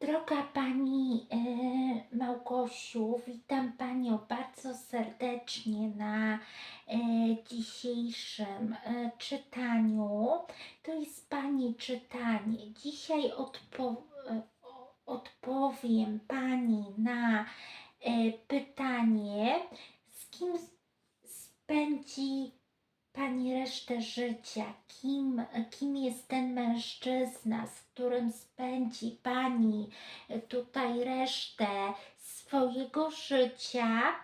Droga Pani e, Małgosiu, witam Panią bardzo serdecznie na e, dzisiejszym e, czytaniu. To jest Pani czytanie. Dzisiaj odpo, odpowiem Pani na pytanie, z kim spędzi Pani resztę życia? Kim, kim jest ten mężczyzna, z którym spędzi Pani tutaj resztę swojego życia?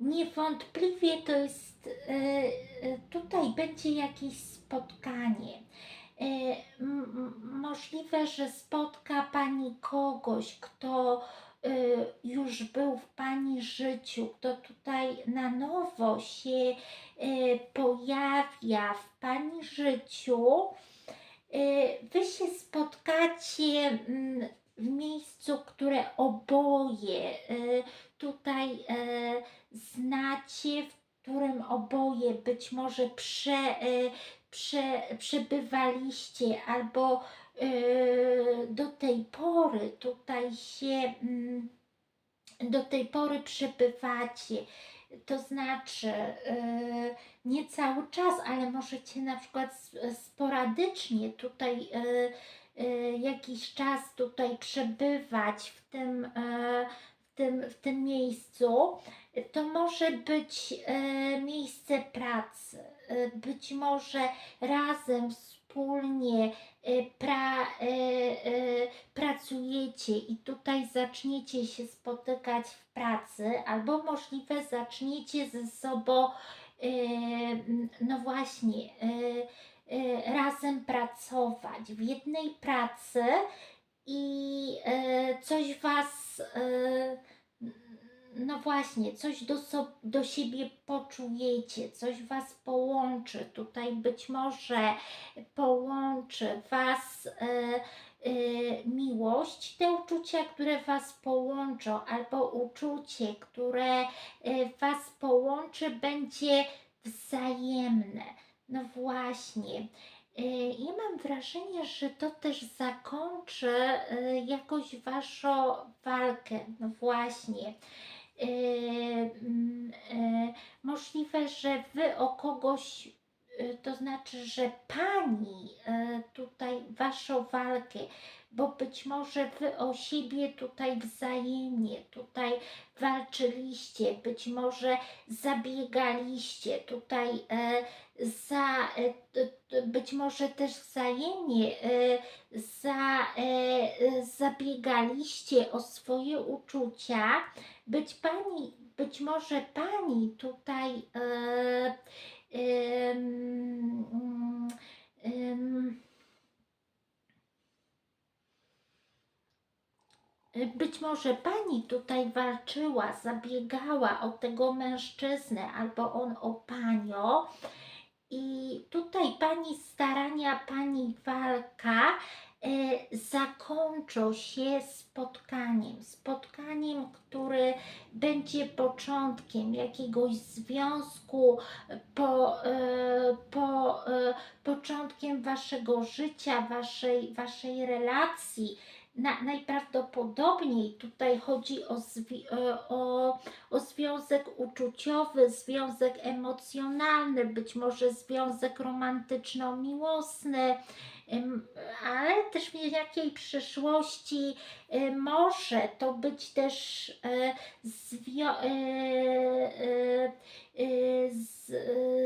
Niewątpliwie to jest, e, e, tutaj będzie jakieś spotkanie. E, Możliwe, że spotka Pani kogoś, kto już był w Pani życiu, kto tutaj na nowo się e, pojawia w Pani życiu. E, Wy się spotkacie mm, w miejscu, które oboje tutaj znacie, w którym oboje być może prze, prze, przebywaliście albo do tej pory tutaj się mm, do tej pory przebywacie. To znaczy e, nie cały czas, ale możecie na przykład sporadycznie tutaj e, e, jakiś czas tutaj przebywać w tym, e, w tym, w tym miejscu. To może być e, miejsce pracy, e, być może razem wspólnie e, pra, e, e, pracujecie i tutaj zaczniecie się spotykać w pracy, albo możliwe zaczniecie ze sobą, no właśnie, razem pracować w jednej pracy i coś Was, no właśnie, coś do, so, do siebie poczujecie, coś Was połączy. Tutaj być może połączy Was e, e, miłość, te uczucia, które Was połączą, albo uczucie, które e, Was połączy, będzie wzajemne. No właśnie. Ja mam wrażenie, że to też zakończy jakoś Waszą walkę. No właśnie. E, mm, e, Możliwe, że Wy o kogoś Y, to znaczy, że pani tutaj waszą walkę, bo być może wy o siebie tutaj wzajemnie tutaj walczyliście, być może zabiegaliście tutaj e, za, e, być może też wzajemnie e, za, e, e, zabiegaliście o swoje uczucia, być pani, być może pani tutaj e, mm, ym, Być może pani tutaj walczyła, zabiegała o tego mężczyznę, albo on o panią. I tutaj pani starania, pani walka e, zakończą się spotkaniem. Spotkaniem, które będzie początkiem jakiegoś związku, po, e, po, początkiem waszego życia, waszej, waszej relacji. Na, najprawdopodobniej tutaj chodzi o, zwi- e, o, o związek uczuciowy, związek emocjonalny, być może związek romantyczno-miłosny, ale też w jakiej przyszłości e, może to być też e, e,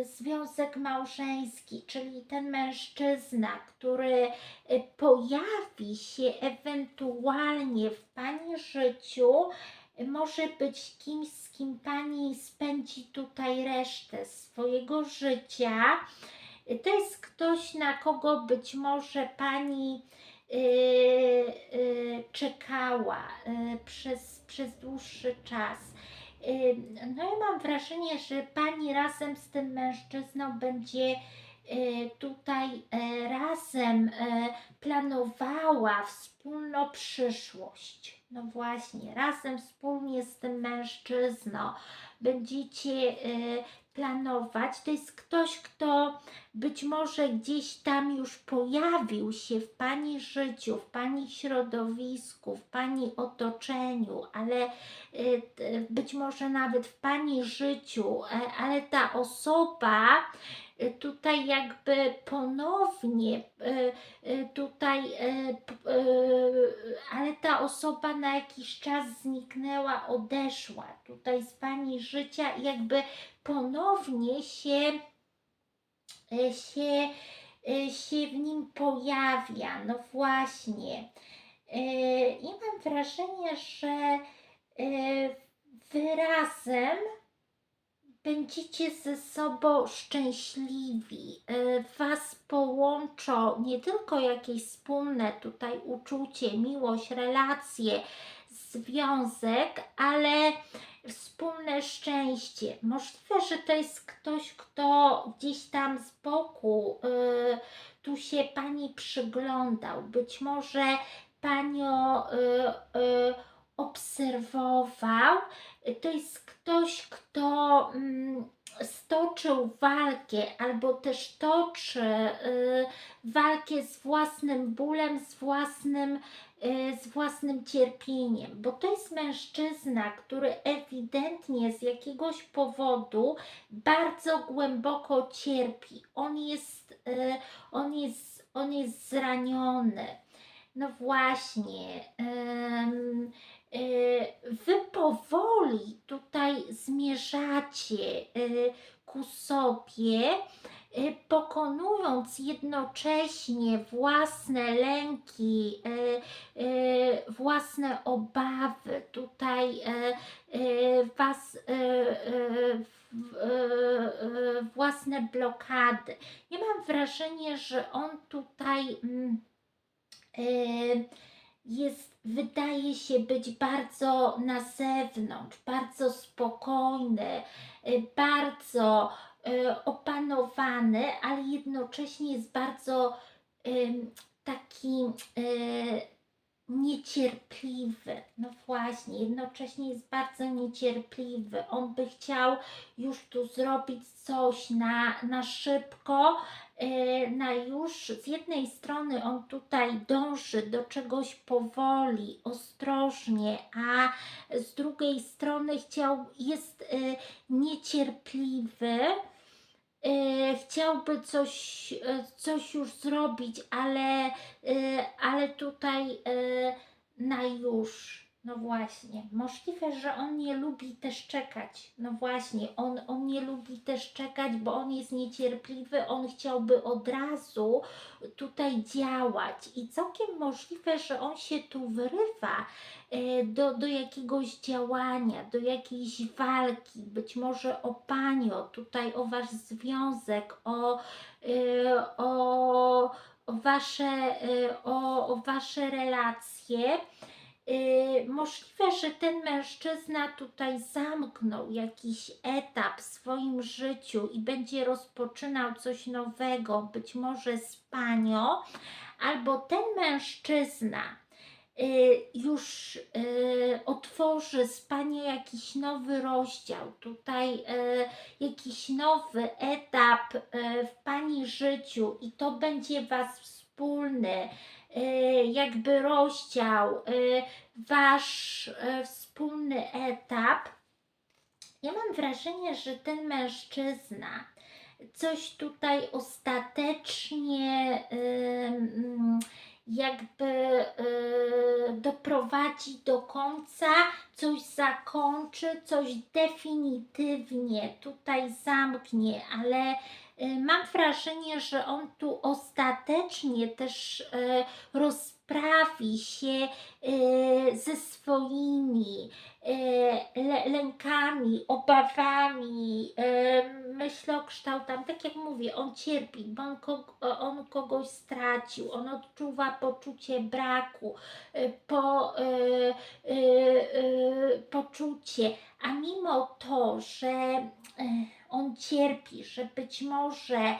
związek małżeński, czyli ten mężczyzna, który pojawi się ewentualnie w Pani życiu, może być kimś, z kim Pani spędzi tutaj resztę swojego życia. To jest ktoś, na kogo być może Pani e, e, czekała e, przez, przez dłuższy czas. E, No i mam wrażenie, że Pani razem z tym mężczyzną będzie e, tutaj e, razem e, planowała wspólną przyszłość. No właśnie, razem wspólnie z tym mężczyzną będziecie planować. To jest ktoś, kto być może gdzieś tam już pojawił się w Pani życiu, w Pani środowisku, w Pani otoczeniu, ale y, być może nawet w Pani życiu, e, ale ta osoba y, tutaj jakby ponownie y, tutaj, ale ta osoba na jakiś czas zniknęła, odeszła tutaj z Pani życia jakby ponownie się, y, się, y, się w nim pojawia. No właśnie. Y, I mam wrażenie, że y, wy razem będziecie ze sobą szczęśliwi. Was połączą nie tylko jakieś wspólne tutaj uczucie, miłość, relacje, związek, ale wspólne szczęście. Możliwe, że to jest ktoś, kto gdzieś tam z boku y, tu się Pani przyglądał. Być może Panią y, y, obserwował. To jest ktoś, kto mm, stoczył walkę albo też toczy y, walkę z własnym bólem, z własnym, z własnym cierpieniem, bo to jest mężczyzna, który ewidentnie z jakiegoś powodu bardzo głęboko cierpi. On jest, y, on jest, on jest zraniony. No właśnie. y, Wy powoli tutaj zmierzacie ku sobie, pokonując jednocześnie własne lęki, y, y, własne obawy, tutaj y, y, was, y, y, y, y, własne blokady. Ja mam wrażenie, że on tutaj. Mm, y, jest, wydaje się być bardzo na zewnątrz, bardzo spokojny, y, bardzo y, opanowany, ale jednocześnie jest bardzo taki y, niecierpliwy. No właśnie, jednocześnie jest bardzo niecierpliwy. On by chciał już tu zrobić coś na, na szybko, e, na już. Z jednej strony on tutaj dąży do czegoś powoli, ostrożnie, a z drugiej strony chciał, jest e, niecierpliwy. E, Chciałby coś, e, coś już zrobić, ale, e, ale tutaj e, na już. No właśnie, możliwe, że on nie lubi też czekać. No właśnie, on, on nie lubi też czekać, bo on jest niecierpliwy, on chciałby od razu tutaj działać i całkiem możliwe, że on się tu wyrywa e, do, do jakiegoś działania, do jakiejś walki, być może o panio, tutaj o wasz związek, o, e, o, o, wasze, e, o, o wasze relacje. Yy, możliwe, że ten mężczyzna tutaj zamknął jakiś etap w swoim życiu i będzie rozpoczynał coś nowego, być może z panią, albo ten mężczyzna yy, już yy, otworzy z panią jakiś nowy rozdział, tutaj jakiś nowy etap w pani życiu i to będzie was wspólny jakby rozdział, yy, wasz yy, wspólny etap. Ja mam wrażenie, że ten mężczyzna coś tutaj ostatecznie ym, jakby doprowadzi do końca, coś zakończy, coś definitywnie tutaj zamknie, ale mam wrażenie, że on tu ostatecznie też y, rozprawi się y, ze swoimi y, lękami, obawami, y, myślokształtami. Tak jak mówię, on cierpi, bo on, on kogoś stracił, on odczuwa poczucie braku, y, po, y, y, y, poczucie, a mimo to, że y, on cierpi, że być może e,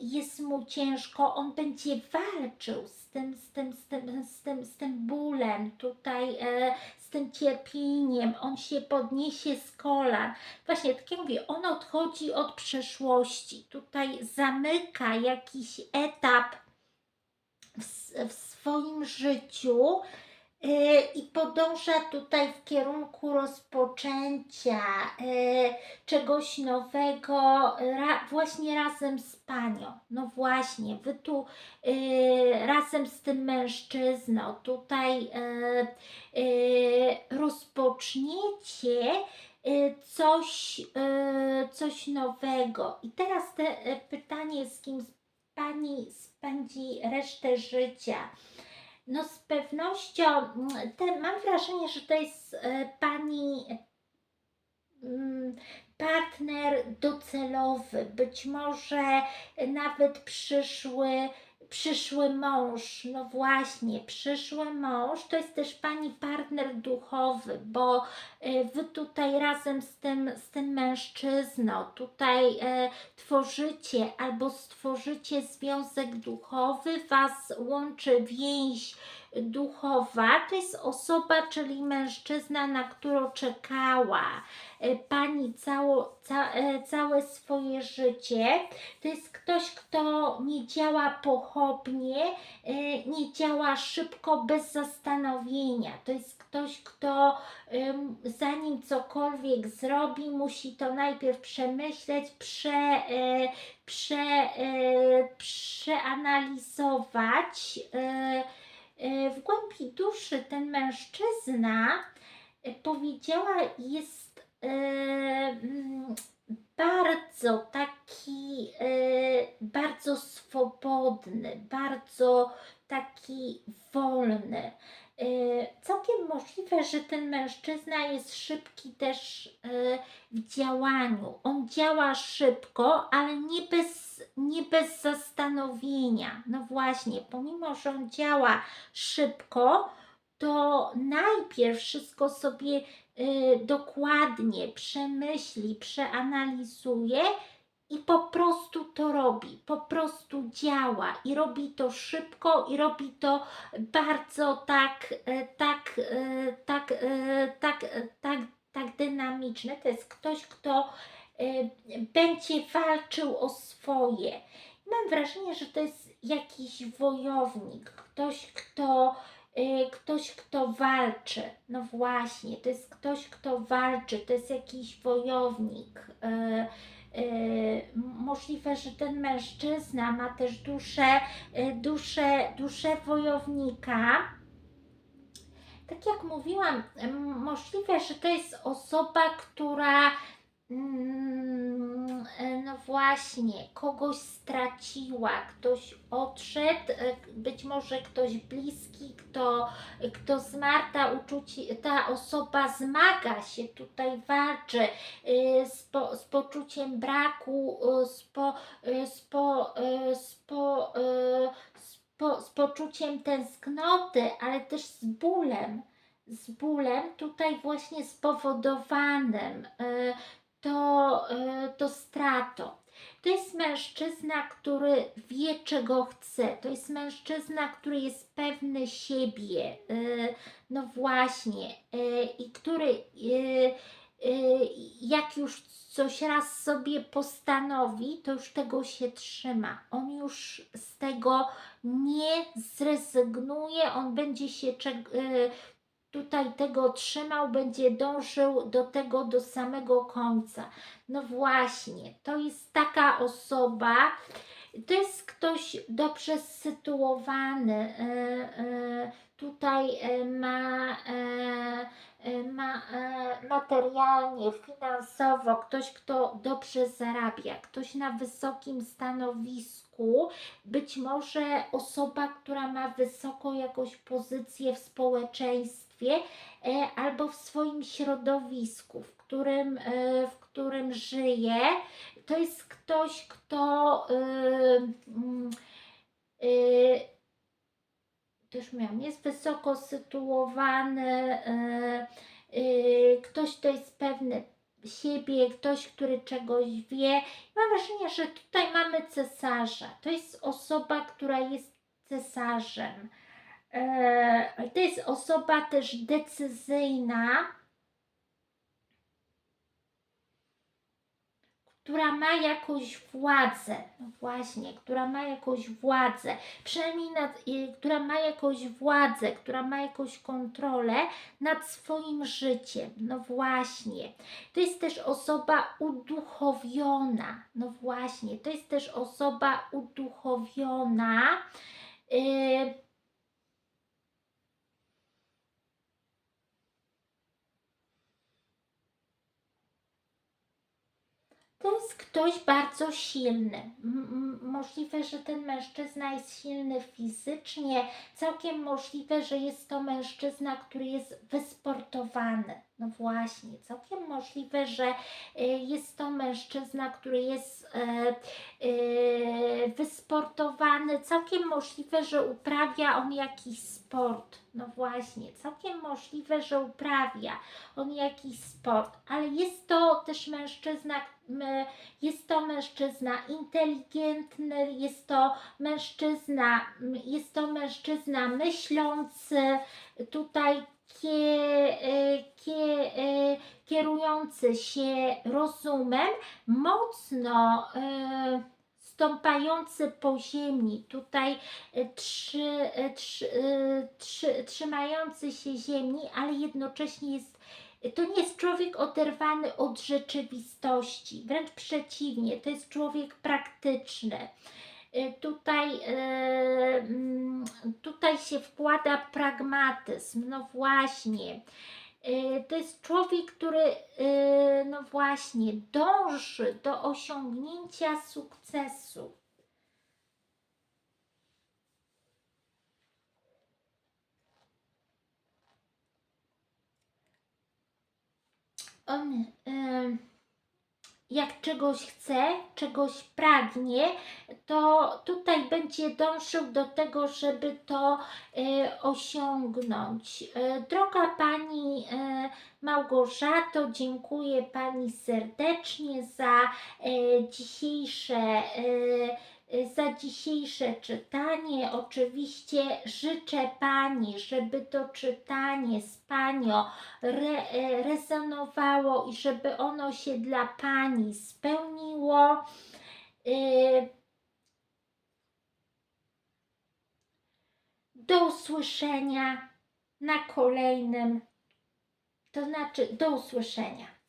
jest mu ciężko, on będzie walczył z tym, z tym, z tym, z tym, z tym bólem, tutaj e, z tym cierpieniem, on się podniesie z kolan. Właśnie, tak jak mówię, on odchodzi od przeszłości, tutaj zamyka jakiś etap w, w swoim życiu, E, i podąża tutaj w kierunku rozpoczęcia e, czegoś nowego ra, właśnie razem z panią. No właśnie, wy tu e, razem z tym mężczyzną tutaj rozpoczniecie coś, coś nowego. I teraz te pytanie, z kim pani spędzi resztę życia. No z pewnością, mm, te, mam wrażenie, że to jest Pani mm, partner docelowy, być może nawet przyszły przyszły mąż, no właśnie, przyszły mąż to jest też Pani partner duchowy, bo e, Wy tutaj razem z tym, z tym mężczyzną tutaj e, tworzycie albo stworzycie związek duchowy, Was łączy więź duchowa, to jest osoba, czyli mężczyzna, na którą czekała e, Pani cało, ca, e, całe swoje życie. To jest ktoś, kto nie działa pochopnie, e, nie działa szybko, bez zastanowienia. To jest ktoś, kto zanim cokolwiek zrobi, musi to najpierw przemyśleć, prze, prze, przeanalizować E, w głębi duszy ten mężczyzna e, powiedziała, jest e, mm, bardzo taki, bardzo swobodny, bardzo taki wolny. Całkiem możliwe, że ten mężczyzna jest szybki też w działaniu. On działa szybko, ale nie bez nie bez zastanowienia. No właśnie, pomimo, że on działa szybko, to najpierw wszystko sobie y, dokładnie przemyśli, przeanalizuje i po prostu to robi, po prostu działa i robi to szybko i robi to bardzo tak, y, tak, y, tak, y, tak, tak, tak dynamiczne. To jest ktoś, kto będzie walczył o swoje. Mam wrażenie, że to jest jakiś wojownik, ktoś, kto, ktoś, kto walczy. No właśnie, to jest ktoś, kto walczy, to jest jakiś wojownik. Y, możliwe, że ten mężczyzna ma też duszę, duszę, duszę wojownika. Tak jak mówiłam, możliwe, że to jest osoba, która no właśnie, kogoś straciła, ktoś odszedł, e, być może ktoś bliski, kto, kto zmarł, ta, uczuci, ta osoba zmaga się, tutaj walczy e, z, po, z poczuciem braku, z, po, z, po, z, po, z, po, z poczuciem tęsknoty, ale też z bólem z bólem tutaj właśnie spowodowanym to, e, to stratą. To jest mężczyzna, który wie, czego chce. To jest mężczyzna, który jest pewny siebie. E, no właśnie. E, I który jak już coś raz sobie postanowi, to już tego się trzyma. On już z tego nie zrezygnuje, on będzie się tutaj tego trzymał, będzie dążył do tego do samego końca. No właśnie, to jest taka osoba, to jest ktoś dobrze sytuowany, e, e, tutaj e, ma, ma materialnie, finansowo, ktoś, kto dobrze zarabia, ktoś na wysokim stanowisku, być może osoba, która ma wysoką jakąś pozycję w społeczeństwie, E, albo w swoim środowisku, w którym, e, w którym żyje. To jest ktoś, kto też miałam, jest wysoko sytuowany, e, ktoś, kto jest pewny siebie, ktoś, który czegoś wie. Mam wrażenie, że tutaj mamy cesarza. To jest osoba, która jest cesarzem. E, To jest osoba też decyzyjna, która ma jakąś władzę, no właśnie, która ma jakąś władzę, przynajmniej nad, która ma jakąś władzę, która ma jakąś kontrolę nad swoim życiem. No właśnie. To jest też osoba uduchowiona. No właśnie, to jest też osoba uduchowiona. Yy, To jest ktoś bardzo silny. M- możliwe, że ten mężczyzna jest silny fizycznie, całkiem możliwe, że jest to mężczyzna, który jest wysportowany. No właśnie, całkiem możliwe, że y, jest to mężczyzna, który jest e, e, wysportowany, całkiem możliwe, że uprawia on jakiś sport. No właśnie, całkiem możliwe, że uprawia. On jakiś sport, ale jest to też mężczyzna, jest to mężczyzna inteligentny, jest to mężczyzna, jest to mężczyzna myślący, tutaj kie, e, kie, e, kierujący się rozumem, mocno e, stąpający po ziemi, tutaj e, trzy, e, trzy, e, trzy, trzymający się ziemi, ale jednocześnie jest to nie jest człowiek oderwany od rzeczywistości, wręcz przeciwnie, to jest człowiek praktyczny. Tutaj, tutaj się wkłada pragmatyzm, no właśnie. Y, To jest człowiek, który, y, no właśnie, dąży do osiągnięcia sukcesu. On, y, jak czegoś chce, czegoś pragnie, to tutaj będzie dążył do tego, żeby to e, osiągnąć. E, droga Pani e, Małgorzato, dziękuję Pani serdecznie za e, dzisiejsze. E, za dzisiejsze czytanie. Oczywiście życzę Pani, żeby to czytanie z Panią re, e, rezonowało i żeby ono się dla Pani spełniło. Y, Do usłyszenia na kolejnym, to znaczy do usłyszenia.